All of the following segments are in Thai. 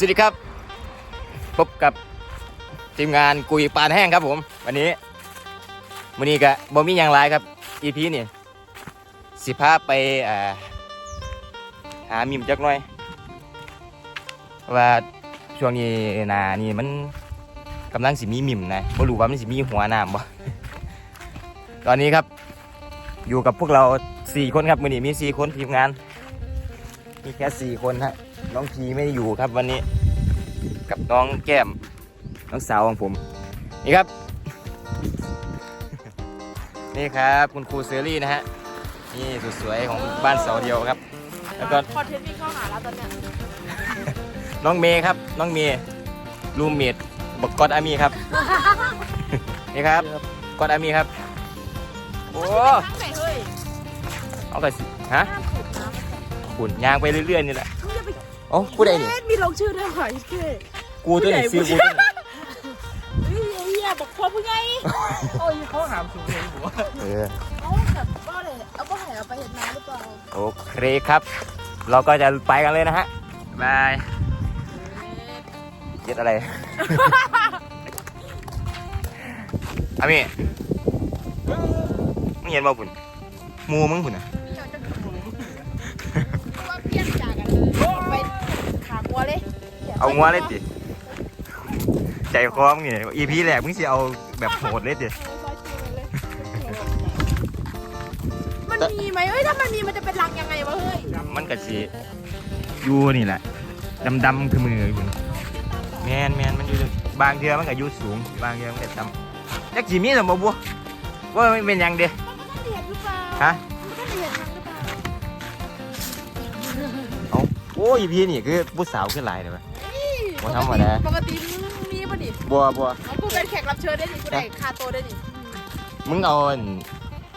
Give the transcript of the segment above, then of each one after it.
สวัสดีครับ พบกับทีมงานกุยปานแห้งครับผม วันนี้วันนี้ก็บ่มีอย่างไรครับ EP นี่สิพาไปาหามิมจักหน่อย ว่าช่วงนี้นานี่มันกำลังสิมีมิมนะบ่รู้ว่ามันสิมีหัวน้ำบ่ตอนนี้ครับ อยู่กับพวกเราสี่คนครับมือนี้มีสี่คนทีมงาน มีแค่สี่คนฮะ น้องพีไม่ได้อยู่ครับวันนี้ กับน้องแก้ม น้องสาวของผม นี่ครับ นี่ครับ คุณครูเซอรี่นะฮะ นี่สุดสวยของบ้านเสาเดียวครับ แล้วก็คอนเทนต์วิ่งเข้าหาแล้วตอนเนี้ยน้องเมย์ครับ น้องเมย์รูมเมดบักกอดอามีครับ นี่ครับกอดอามีครับ โอ้ทั้งไหนเฮ้ยเอากันสิฮะห้ามขุดน้ำขุนยางไปเรื่อยๆนี่แหละ มึงจะไปโอ้กูได้นี่ เอ๊ะมีลงชื่อด้วยเหรอไอ้เก้กูตัวนี้ซื้อกูตัวนี้เฮ้ยไอ้เหี้ยบอกพบไงโอ้ยเขาหามสูงเลยหัวเออเอาแบบก็เลยเอาก็แห่เอาไปเห็นน้ำหรือเปล่าโอเคครับ เราก็จะไปกันเลยนะฮะบายเจ็ดอะไรอามี่มึงเห็นบ่ปุ่นหมูมึงปุ่นอะว่าเพี้ยนจากกันเลยไปขางั วเลยเอางัวเลยดิใจคอมึงเนี่ยอีพีแรกมึงสิเอาแบบโหดเลยดิมันมีไหมเฮ้ยถ้ามันมีมันจะเป็นรังยังไงวะเฮ้ยมันก็สิอยู่นี่แหละดำๆคือมืออยู่นี่แมนแมนมันอยู่บางเทือมันก็อยู่สูง บางเทือมันก็ต่ำจักจีมีสมบัวว่ามันเป็นหยังเด้มันก็ต้องเห็นหรือเปล่าฮะ โอ้ยพี่นี่คือผู้สาวขึ้นหลายเลยปะบ่ธรรมดา ปกติมึงมีป่ะดิบัวบัวเอากูเป็นแขกรับเชิญได้ดิกูได้คาโตวได้ดิมึงเอาอัน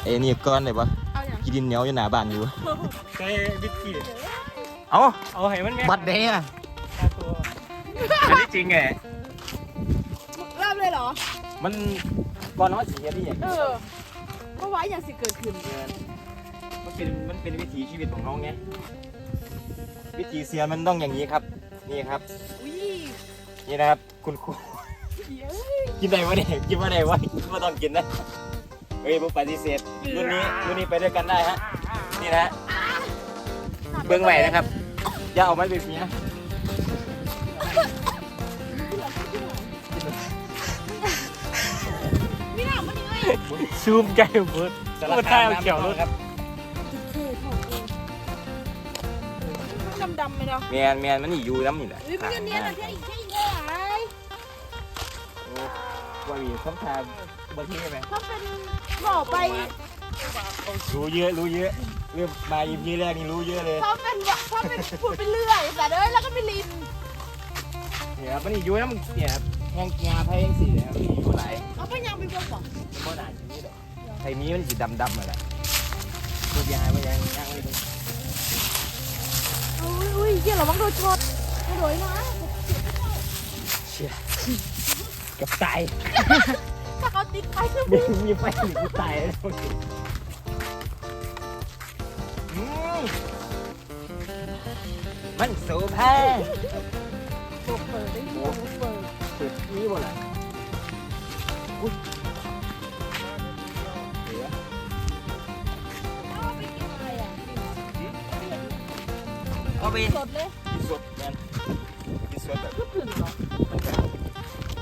ไอ้นี่ก้อนเลยปะเอาอย่างกินดินเหนียวอยู่หน้าบ้านอยู่ ใช้วิธีเอาเอาให้มันแม่บัดเดย์อะตัวอันนี้จริงไงเริ่มเลยเหรอ มันก่อนน้องสีอะไรอย่างเออก็ว่าอย่างสิเกิดขึ้น มันเป็นมันเป็นวิถีชีวิตของน้องไง วิถีเซียนมันต้องอย่างนี้ครับ นี่ครับ อุ้ยนี่นะครับ คุณครู เดี๋ยวกินได้วะเนี่ยกินว่าได้วะไม่ต้องกินนะเฮ้ยบุปฏิเสธรุ่นนี้รุ่นนี้ไปด้วยกันได้ฮะนี่นะฮะเบื้องใหม่นะครับอย่าเอาไม้ไปเพี้ยนี่น่ะมันยังไงซูมใจเบิร์ดสารพูดคาได้มเอาเกี่ยวรถครับ ดำๆไหมเนาะแมนแมนมันนี่อยู่น้ำนี่แหละอุ้ยมันก็เนียนอะแค่อีกแค่อีกแค่ไหนว่ามีคำถามบางทีไหมถ้าเป็นบอกไปรู้เยอะรู้เยอะเรื่องมาอีพีแรกนี่รู้เยอะเลยถ้าเป็นถ้าเป็นพูดไปเรื่อยแต่เด้ยแล้วก็ไม่ลินเนี่ยครับมันนี่อยู่น้ำเนี่ยครับแห้งงาไทยแห้งสีนะครับมันนี่อยู่ไหนเอาไปยังไปเบิ่งบอกมันก็หนาชีวิตเลยไทยมีมันสีดำดำๆมาแหละตัวยายมันยังยังไม่ถึ งอุ้ยอุ้ยเกี่ยวระวังโดนช็อตไม่โดนนะเชี่ยกับตายถ้าเขาติดไปคือมีมีไฟหรือกูตายแล้วอืมมันสูแพ้โบเปิดได้ยินโบเปิดจุดนี้หมดเลย ไปสดเลยกินสดแมนกินสดแบบคือถึงเหรอ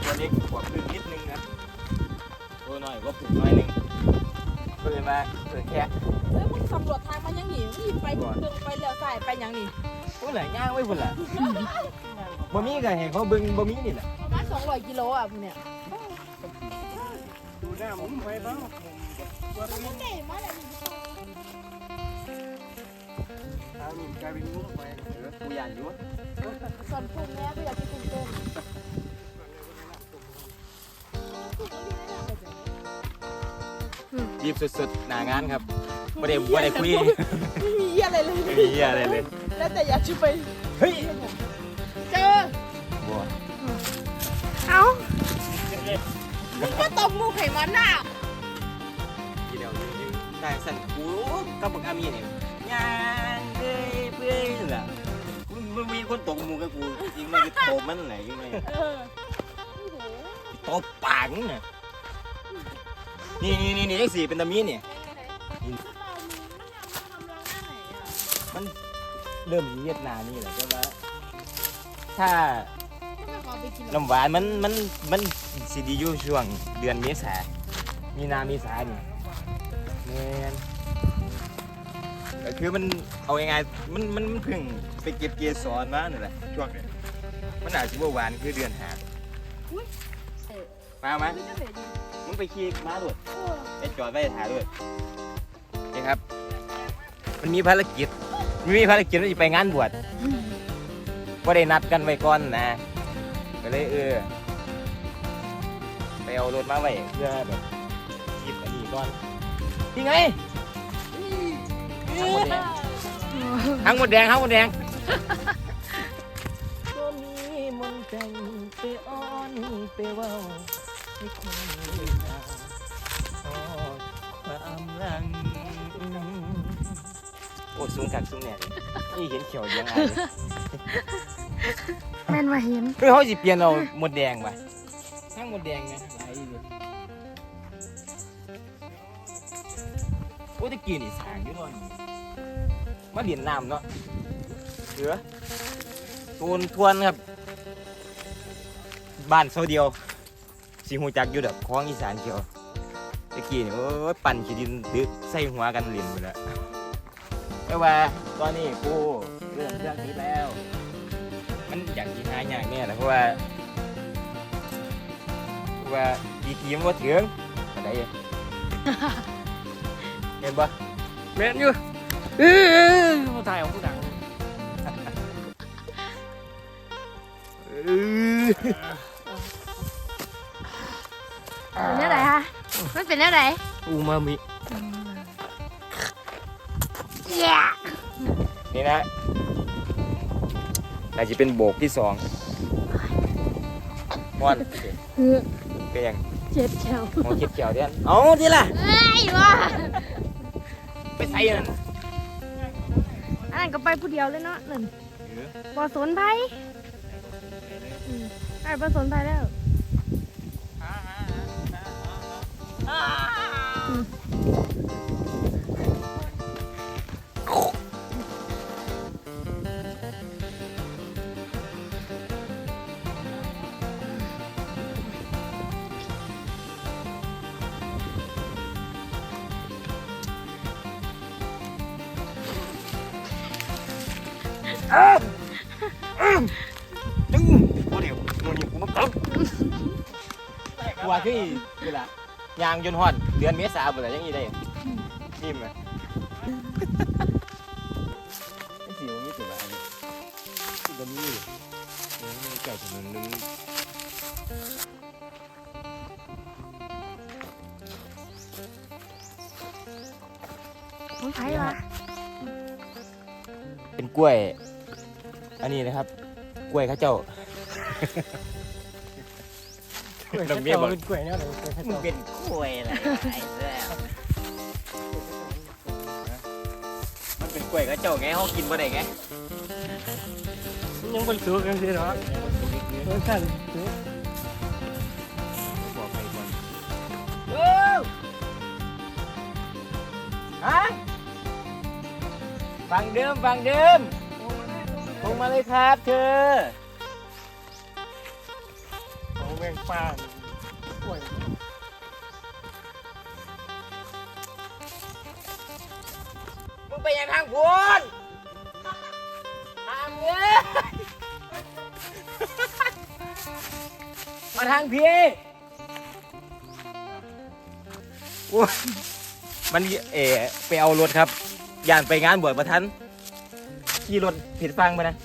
ตัวเล็กกว่าพึ่งนิดนึงนะตัวน้อยกว่าพึ่งน้อยนึงตัวเลยมาเปิดแค่เฮ้ยมึงสำรวจทางมันยังหนีมึงไปเดินไปเลี้ยวซ้ายไปยังนี่พวกไหนย่างไว้พุ่นล่ะบ่มีก็เห็นเขาเบิ่งบ่มีนี่แหละประมาณสองร้อยกิโลอะมึงเนี่ยดูหน้ามุมไปบ้างมันเก๋มากเลย กลายเป็นมุมไปเออกูยานอยู่ส่วนพุงเนี่ยก็อยากกินกุ้งต้มรีบสุดๆหน้างานครับบ่ได้บ่ได้คุยไม่มีเหี้ยอะไรเลยไม่มีเหี้ยอะไรเลย แล้วแต่อยากจะไป เฮ้ย เจอบ่เอ้ามึงก็ตบมูไขมันน่ะทีเดียวยืนๆได้สั่นกูกับบักอามีนี่ย่าง เอ้ยเปื่อยล่ะมึงมึงมีคนตกหมู่กับกูจริงมันคือตบมันไหนยังไงเออโอ้โหตบปากมึงน่ะนี่นี่นี่นี่จังสี่เป็นตามีนี่มันเริ่มเวียดนามนี่แหละแต่ว่าถ้าน้ำหวานมันมันมันสิดีอยู่ช่วงเดือนเมษามีนาเมษานี่แมนก็ คือมันเอายังไงายๆมันมันมันเพิ่งไปเก็บเกสรมานี่นแหละช่วงนี้มันอาจจะว่าหวานคือเดือนหามาไหมมึงไปขี่ม้าด้วยไปจอดไว้ถ่ายด้วยนี่ครับ มันมีภารกิจมันมีภารกิจว่าจะไปงานบวชก็ได้นัดกันไว้ก่อนนะก็เลยเออไปเอารถมาไว้เพื่อแบบหยิบอันนี้ก่อนที่ไง ทั้งหมดแดงทั้งหมดแดงก็มีมนต์ใจไปอ้อนไปเว้าให้คนตาทอดความรังโอ้สูงกักสูงเนี่ยนี่เห็นเขียวยังไงแม่นมาเห็นเฮ้ยเขาสิเปลี่ยนเอาหมดแดงป่ะทั้งหมดแดงไงหลายอยู่โอ้ตะกี้นี่สร้างอยู่เนาะนี่ มาเดียนน้ำเนาะเสือตูนทวนครับ บ้านโซเดียวสีหูจักอยู่แบบคลองอีสานเกี่ยวตะกี้นี่โอ้ยปั่นขี้ดินดึกใส่หัวกันเล่นไปแล้วแต่ว่าตอนนี้กูเริ่มเรื่องนี้แล้ว มันอยากกินหาอย่างเนี่ยแหละเพราะว่าเพราะว่าดีทีมว่าถึงอะไรเห็นปะแม่นอยู่ เออมาถ่ายของผู้ดังเออเป็นแนวไหนฮะมันเป็นแนวไหนอูมามิเย้นี่นะน่าจะเป็นโบกที่สองม่อนเป็นยังเจ็บแถวมองคิดเขียวเดียนเอาดิล่ะเอ้ยว่ะไปใส่นั่น อันนั้นก็ไปผู้เดียวเลยเนาะนั่นบ่สนไผอืมไอ้บ่สนไผแล้วตึ้งโอ้เดี๋ยวโน่นนี่กูมา ตบกูว่าคือนี่ล่ะยางจนฮอดเดือนเมษาบ่ได้ยังอีได้นิ่มไหมไอ้สิวนี่ตัว อะไรตัวนี้นี่เก่าถนนนึงของไผวะเป็นกล้วยอันนี้นะครับ กล้วยเข้าเจ้า กล้วยดอกเบี้ยบอก เป็นกล้วยเนี่ยเลยกล้วยข้าวมึงเจ้าเป็นกล้วยอะไรไอ้แซ่มันเป็นกล้วยเข้าเจ้าไงเขากินบ่ได้ไงยังเป็นตัวกันสิเนาะตัวสั้นตัวบอกไปก่อนฮะฟังเดิมฟังเดิมลง มาเลยครับ เธอของแมงป่างไปยังทางพูนทางเนี้ยมาทางพี่โอ้ยมันเออไปเอารถครับ ย่านไปงานบวชประทัน ขี่รถผิดฟังไปนะ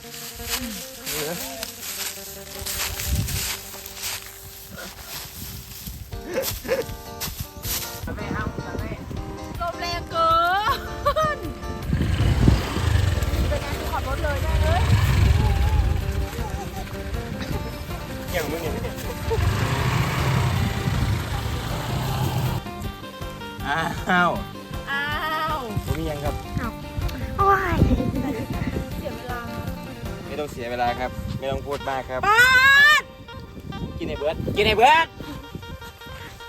กินให้เบิร์ดกินให้เบิร์ด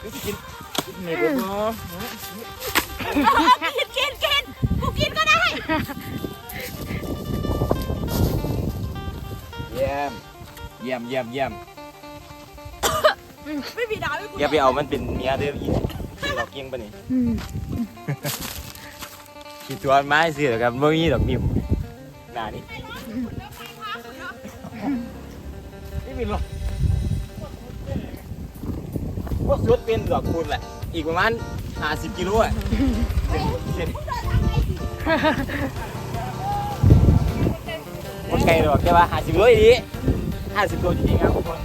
กินกินกินให้เบิร์ดเนาะกินกินกินกูกินก็ได้เยี่ยมเยี่ยมเยี่ยมเยี่ยมไม่มีดาวให้กูอย่าไปเอามันเป็นเมียเด้ออีกินหลอกเกี้ยงปะนี่คิดตัวไม้สิเหรอครับไม่มีดอกนิ่มหน้านี่ พวกสุดเป็นดอกคูณแหละ อีกประมาณ50กิโลอะเสร็จมันไกลหรอกแค่ว่า50กิโลอีก50ตัวจริงๆครับทุกคน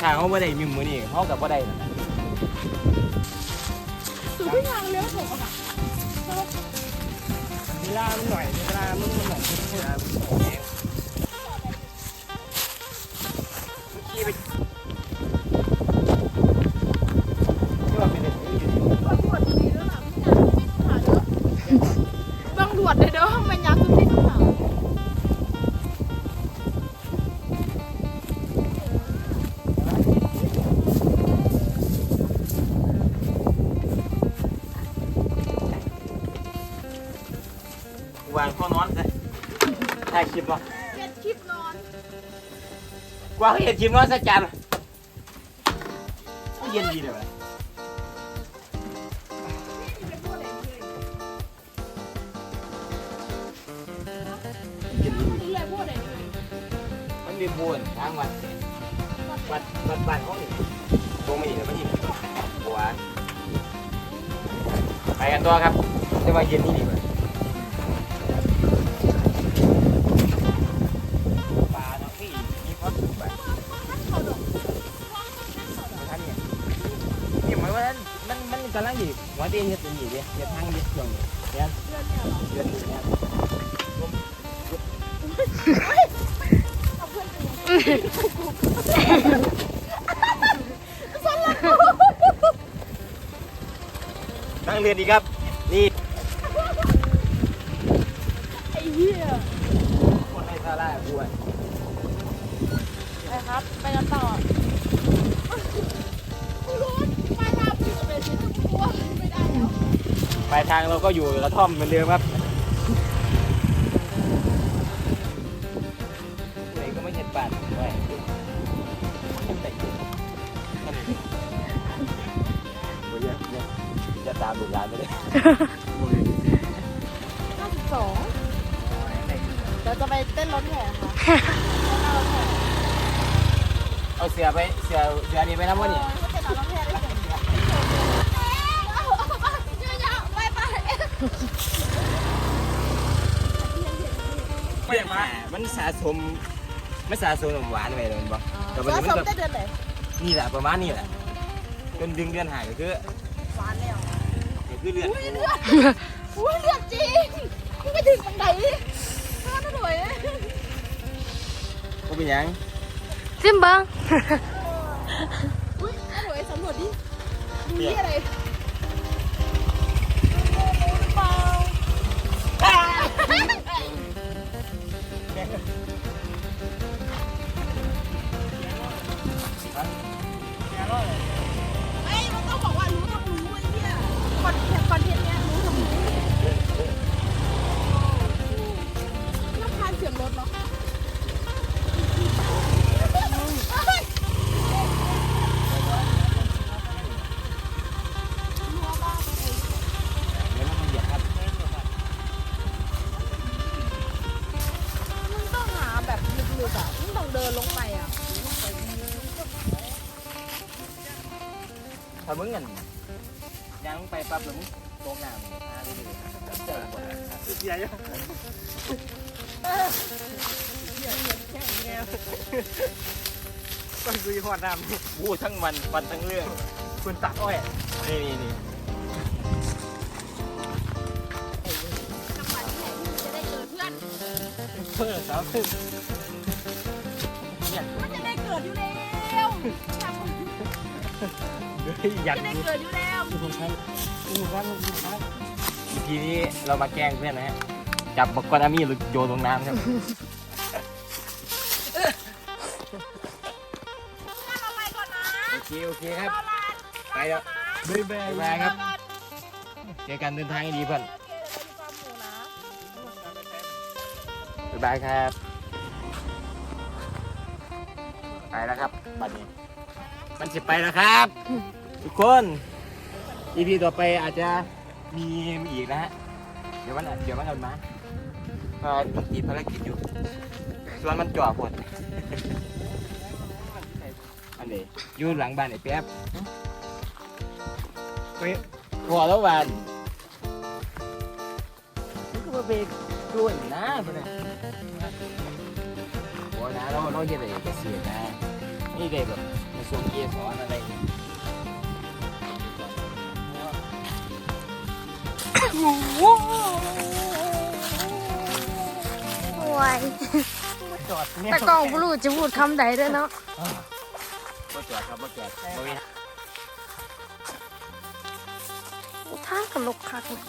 ถ้าเขาไม่ได้มีมือนี่เขากับไม่ได้นะสูงทางเลี้ยวถูกอะเวลามันหน่อยเวลามัน ว่าเขาเห็นคลิปนอนสักจันเย็นดีเลยวะเย็นดีมึงเลยพูดอะไรเลยมันเป็นบุญทางวัดวัดวัดบ้านเขานี่ตรงไม่ดีแล้วมันนี่หัวไปกันตัวครับจะมาเย็นนี่ดีกว่า ดิเตียงเฮ็ดอย่างนี้เดียเฮ็ดทางเฮ็ดตรงนี้เนี่ยเดือนนี้เนี่ยนั่งเรียนดีครับ เราก็อยู่กระท่อมเหมือนเดิมครับไหนก็ไม่เห็นป่านไว้แต่โอ้ยอย่าอย่าอย่าตามลูกหลานไปเลยห้าสิบสองเดี๋ยวจะไปเต้นรถแห่ค่ะเต้นรถแห่เอาเสือไปเสือเสือนี่ไปทำวะนี่ก็เต้นร ไม่อยากมามันสะสมไม่สะสมหวานไปเลยมั้งแต่วันแล้นี้วมันสมก็ได้เดือนไหนนี่แหละประมาณนี้แหละจนดึงเดือนหายก็คือหวานแล้วก็คือเลือดอุ้ยเลือดอุ้ยเลือดจริงมึงไปถึงตรงไหนข้าหน่อยก็เป็นหยังซิมบังอุ้ยหน่อยสำรวจดิมีอะไร เมึงกันยังไปปั๊บแล้วมึงตกน้ำอ่าดูดิเจอหมดแล้วใหญ่ก็คือหอดน้ำพูดทั้งวันวันทั้งเรื่องคุณตักอ้อยนี่นี่นี่จังหวะที่ไหนที่จะได้เกิดเพื่อนเพื่อสามสิบมันจะได้เกิดอยู่แล้ว อยากจะได้เกิดอยู่แล้วดูคนใช้ดูคนดูคนทีนี้เรามาแกล้งเพื่อนนะฮะ จับบักกวานามีโยนลงน้ำครับเราไปก่อนนะโอเค โอเคครับรอลานไปแล้ว บ๊ายบายบ๊ายบายครับ เจอกันเดินทางให้ดีเพื่อน โอเคเดี๋ยวเราอยู่ฟาร์มหมูนะ บ๊ายบายครับ ไปแล้วครับบัดนี้ มันจะไปแล้วครับ ทุกคน EP ต่อไปอาจจะมีอีกนะฮะ เดี๋ยวมันเดี๋ยวมันเอามาเพราะมันติดภารกิจอยู่ ส่วนมันจ่อพดอันนี้อยู่หลังบ้านไอ้แป๊บไปหัวแล้ววันนี่ก็มาเบรกกล้วยนะเพื่อนหัวนะเราเราเห็นอะไรเกษตรนะนี่ได้แบบผสมเกสรอะไรอย่างเงี้ย โอ้ยจอดเนี่ยแต่กล้องบลูจะพูดคำใดด้วยเนาะบ่จอดครับบ่จอดบ่มีทางกับลกคักเลย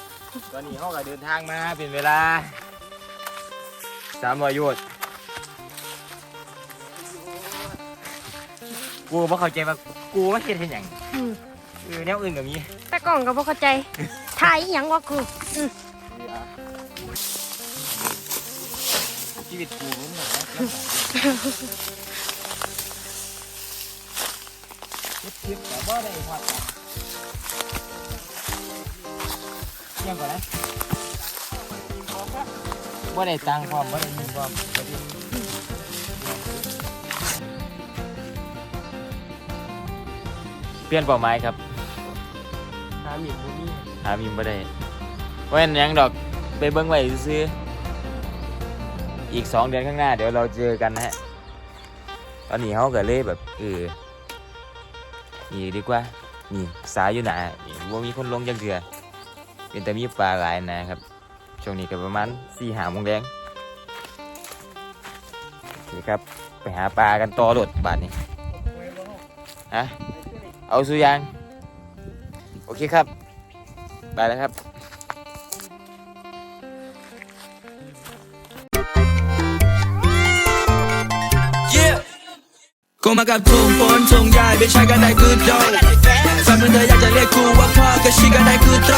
ตอนนี้เขาก็เดินทางมาเป็นเวลาสามร้อยโยชน์กูบ่เข้าใจว่ากูว่าเฮ็ดเห็นหยังอืมเออแนวอื่นก็มีแต่กล้องก็บ่เข้าใจ ถ่ายอหยังวะกูอืมชีวิตกูรู้หนะเฮ็ดคลิปแต่บ่ได้ฮอดกันเยังก่อนนะบ่ได้ตังค์พร้อมบ่ได้เงินพร้อมบ่ได้เปลี่ยนเป้าหมายครับ หาหมิ่นนี่ หามีบ่ได้เพราะฉะนั้นยังดอกไปเบิ้งไว้ซื้ออีกสองเดือนข้างหน้า เดี๋ยวเราเจอกันนะฮะ ตอนนี้เขาก็เลยแบบเออนี่ดีกว่า นี่สายอยู่หนานี่ว่ามีคนลงจังเถือเป็นแต่มีปลาหลายนะครับ ช่วงนี้ก็ประมาณสี่หามงแดงโอเคครับ ไปหาปลากันต่อรถบาทนี้ฮะเอาสุยาง โอเคครับ ไปแล้วครับกูมากับทุ่งฝนทุ่งใหญ่ไม่ใช่กันได้คือโดแฟนมึงเธออยากจะเรียกกูว่าพ่อก็ชี้กันได้คือโต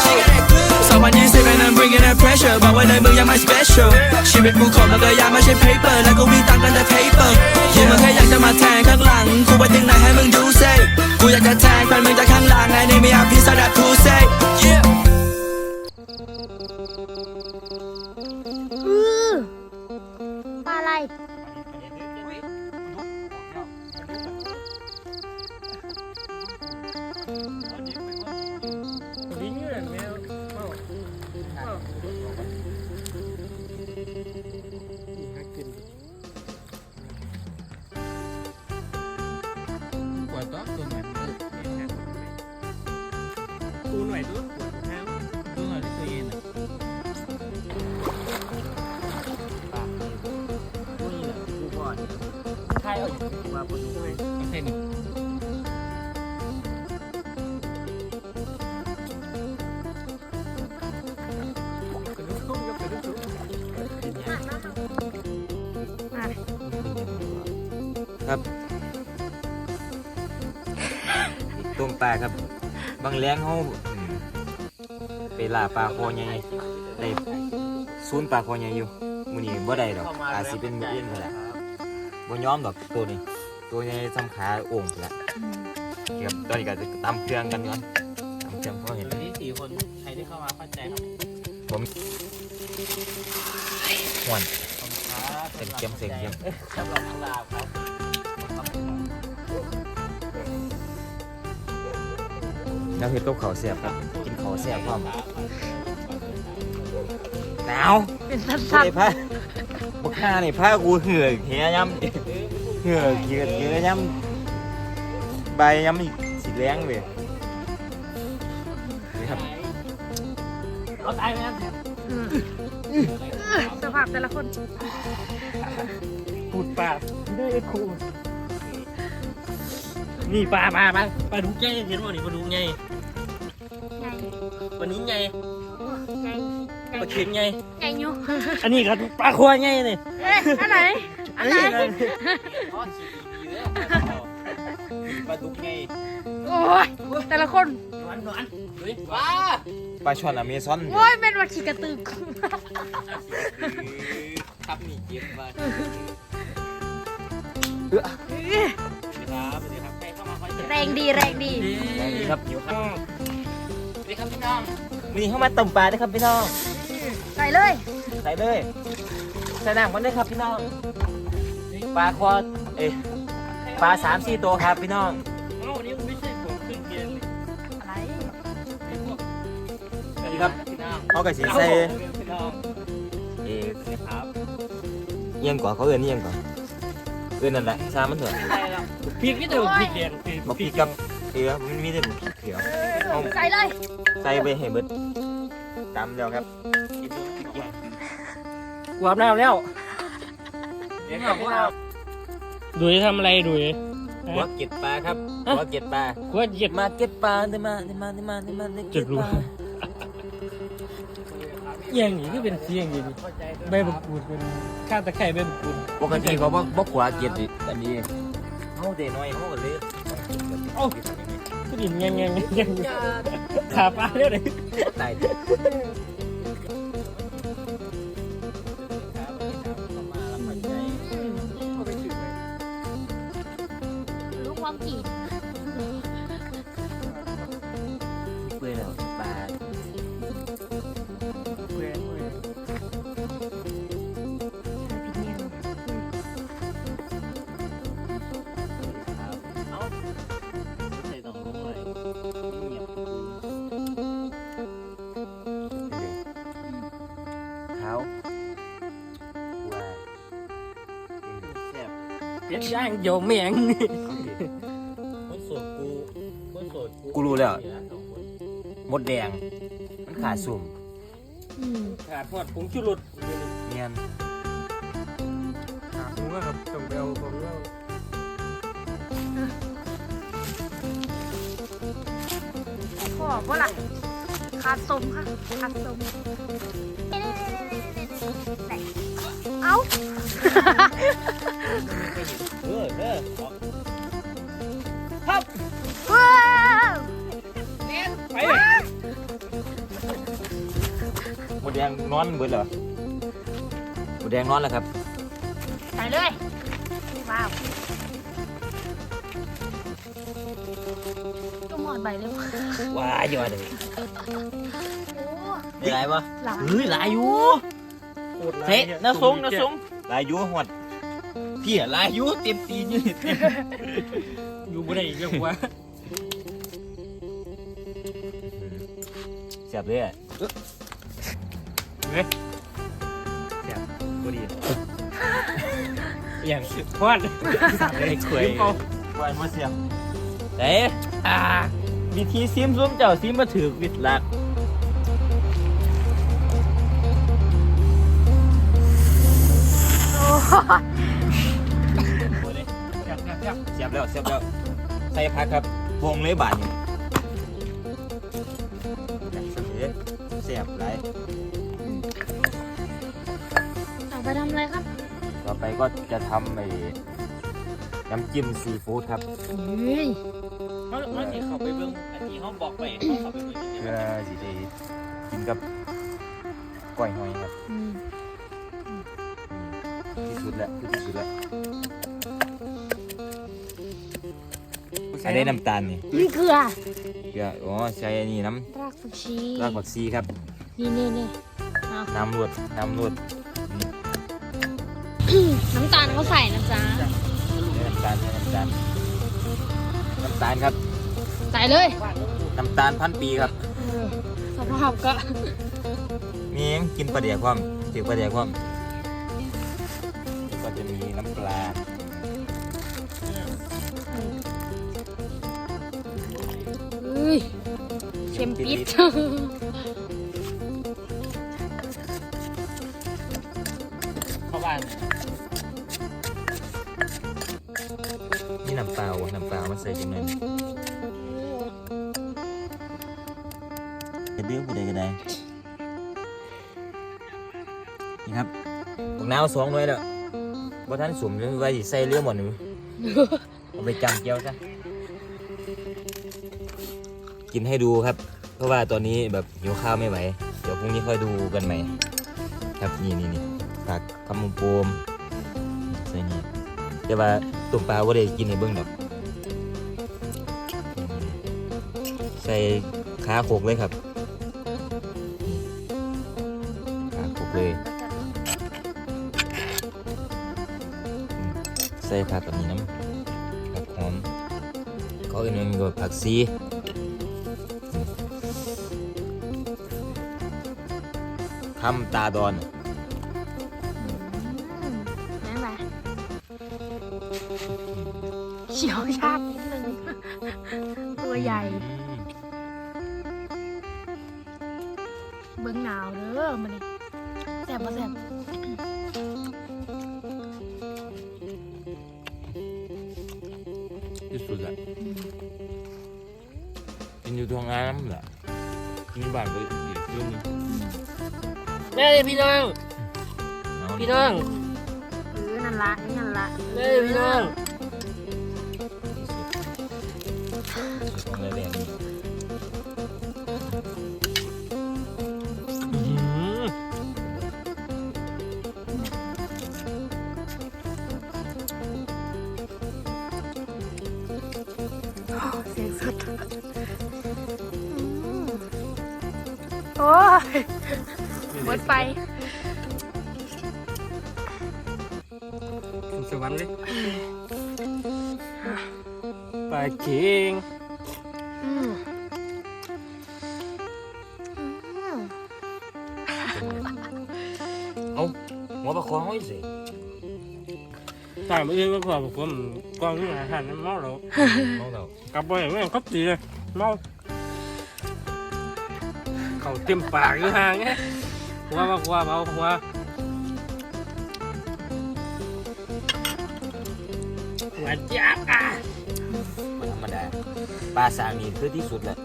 สองวันยี่สิบ and I'm bringing that pressure บอกว่าเลยมึงยังไม่ special ชีวิตกูขอมันก็ยังไม่ใช่ paper และกูมีตังค์กันแต่ paper กูมันแค่อยากจะมาแทงข้างหลัง กูไปถึงไหนให้มึงดูเซ่กูอยากจะแทงแฟนมึงจากข้างหลังไอ้นี่ไม่อาพิซซ่าแบบพูเซ่ ป มาปนด้วยเส้นำกระดูกตุ้มกับตุ้มปลาครับ บางแรงเขาไปล่าปลาคอใหญ่ได้ซูนปลาคอใหญ่อยู่มื้อนี้บ่ได้ดอกอาจสิเป็นมื้ออื่นพุ่นแหละ บ่ยอมดอกตัวนี้ ตัวใหญ่ซ้ำขาโอ่งพุ่นละเดี๋ยวตอนนี้ก็จะตำเครื่องกันก่อนตำเครื่องเพราะเห็นวันนี้สี่คนใครที่เข้ามาเข้าใจครับห่วน ขอบคุณครับเสียงเค็มเสียงเค็มสำหรับน้องลาวครับน้ำเผ็ดกับข้าวแซ่บครับ กินข้าวแซ่บพร้อมหนาวเป็นสักูดได้พา บักห่านี่พากูเหือกเหียย้ำเหือกเหียเหียย้ำใบย้ำอีกสีแรงเลยนี่ครับเอาตายไปแล้วๆอืมสภาพแต่ละคนพูดปลาได้ครูนี่ปลาปลาปลาปลาดุกใหญ่เห็นบ่นี่ปลาดุกใหญ่ใหญ่วันนี้ใหญ่ใหญ่ใหญ่ป ลาเค็มใหญ่ใหญ่อยู่อันนี้ก็ปลาควายใหญ่นี่เอ๊ะอันไหน อันไหนปลาดุกไงโอ้ยแต่ละคนหวานหวานเฮ้ยปลาปลาช่อนอเมซอนโอ้ยเป็นวัดขี้กระตึกครับนี่เก็บมาครับสวัสดีครับใครเข้ามาคอยเจอแรงดีแรงดีนี่ครับอยู่ข้างสวัสดีครับพี่น้องวันนี้เข้ามาต้มปลาด้วยครับพี่น้อง ใส่เลยใส่เลยใส่น้ำกันด้วยครับพี่น้องปลาคอเอ้ยปลาสามสี่ตัวครับพี่น้องเอ้าวันนี้ไม่ใช่ผมขึ้นเกียร์เลยอะไรไอ้พวกสวัสดีครับพี่น้องเขากับสีใส่พี่น้องเอ๊ะครับเอียงกว่าเขาเอื่นเอียงกว่าเอื่นนั่นแหละชามันเถอะพริกนี่แต่พริกแดงบอกพี่กับเออมันมีแต่บุกเขียวเอาใส่เลยใส่ไปให้เบิดตามเดียวครับ กวาบน้ำแล้วดุยทำอะไรดุยหัวเก็ดปลาครับหัวเก็ดปลากวาเหยียดมาเก็ตปลาเดี๋ยวมาเดี๋ยวมาเดี๋ยวมาเดี๋ยวมาเดี๋ยวจะเก็ตรู้ปลาเอียงนี่ก็เป็นเสียงอย่างนี้ใบบักกูดเป็นข้าวตะไคร้ใบบักกูดปกติเขาบอกบอกขวาเก็ดดิอันนี้เขาเดน้อยเขาก็เลยก็ดินแงงแงงแงงขาปลาเรียกเลยตาย โยมแมงคนโสดกูคนโสดกูรู้แล้ว มดแดง มันขาดสุ่มอืมขาดพอดผงชูรสเนียนขาดผงก็ครับจงเบลผมแล้วขอบว่าล่ะขาดสมค่ะขาดสมไหนเอ้า เออเออว้าวไปเลยหมดแดงนอนเบิดเหรอหมดแดงนอนแล้วครับใส่เลยว้าวก็หมดใบเลยว้ายอยู่เลยโอ้ไรปะหลายเฮ้ยหลายอยู่เฮ้ยน้าสงน้าสงหลายอยู่หด พี่อะหลายอยู่เต็มตีนอยู่นี่เต็มอยู่บ่ได้อีกแล้วว่าเสียบเลยอะบ่ดีอย่างพอดไอ้ขวยยิ้มเอาขวยมาเสียบเอ๊ะอ่าวิธีซิมซุ้มเจ้าซิมมาถือวิดหลักโอ้ สียบแล้วเสียบแล้วใส่พักครับวงเลยบาทนี่เสียบไรเอาไปทำอะไรครับ ต่อไปก็จะทำไอ้น้ำจิ้มซีฟู้ดครับเฮ้ยเขาเขาสิเข้าไปเบิ่งอันนี้เขาบอกไปเขาเข้าไปเบิ่งเพื่อสิได้กินกับก้อยหอยครับอืมที่สุดแล้วคือที่สุดแล้ว อันนี้น้ำตาลนี่นี่เกลือเกลืออ๋อใช้อันนี้น้รากผักชีำรากผักชีครับ นี่นี่นี่เอาน้ำรวดน้ำรวดน้ำตาลเขาใส่นะจ๊ะใช้น้ำตาลใช้น้ำตาลน้ำตาลครับ ใส่เลยบ้านต้องดูน้ำตาลพันปีครับสภาพก็มีหยังกินปลาเดียความถือปลาเดียความก็จะมีน้ำปลา เค็มปิดเข้าบ้านนี่น้ำเปล่าน้ำเปล่ามาใส่จังเลยจะเดือดผู้ใดก็ได้นี่ครับบักนาวสองหน่วยแล้วบ่ทันสุ่มเลยว่าสิใส่เรือหมดหนูเอาไปจำเจียวซะ กินให้ดูครับ เพราะว่าตอนนี้แบบหิวข้าวไม่ไหว เดี๋ยวพรุ่งนี้ค่อยดูกันใหม่ ครับนี่นี่นี่ฝากคำมุมโปมใส่นี่แต่ว่าตุ่มปลาว่าได้กินในเบื้องดอกใส่ขาโขกเลยครับขาโขกเลยใส่ผักกับนี้น้ำผักหอมเขาเอื่นว่ามีกับผักซี คำตาดอนนั่นแหละเขียวชาบนิดนึงตัวใหญ่ เบิ้งหนาวเด้อมันนี่แสบปะแสบที่สุดอะกินอยู่ตรงน้ำแหละกินบ้านไปอีกเรื่องหนึง แม่เลยพี่น้องเอาพี่น้อง เออนั่นละนี่นั่นละแม่เลยพี่น้อง หมดไปขึ้นสวรรค์เลยปลาเค็งอืมอืมเอาหัวปลาคองไว้สิตามไปเองก็ขอบอกผมกองที่อาหารนั้นเมาแล้วน้องเรากลับไปแม่งก็ตีเลยเมาเขาเต็มปากอยู่ห่างไง หัวมาหัวเบาหัวหัวจับอะไม่ธรรมดาปลาสางนี่คือที่สุดแหละ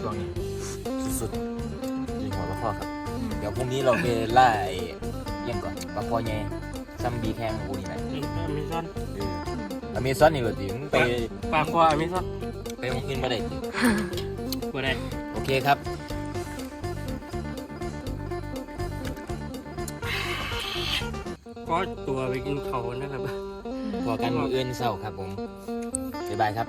ช่วงนี้สุดๆยิงหัวปลาคอครับ เดี๋ยวพรุ่งนี้เราไปล่าไอ้เยี่ยงก่อนปลาคอใหญ่ซัมบีแข้งกูนี่แหละอเมซอนเอออเมซอนนี่เหรอดิมึงไปปลาคออเมซอนไปมองขึ้นมาได้ดิบ่ได้โอเคครับ ก็ตัวไปกินเขานะครับพอกันมืออื่นเศร้าครับผมบ๊ายบายครับ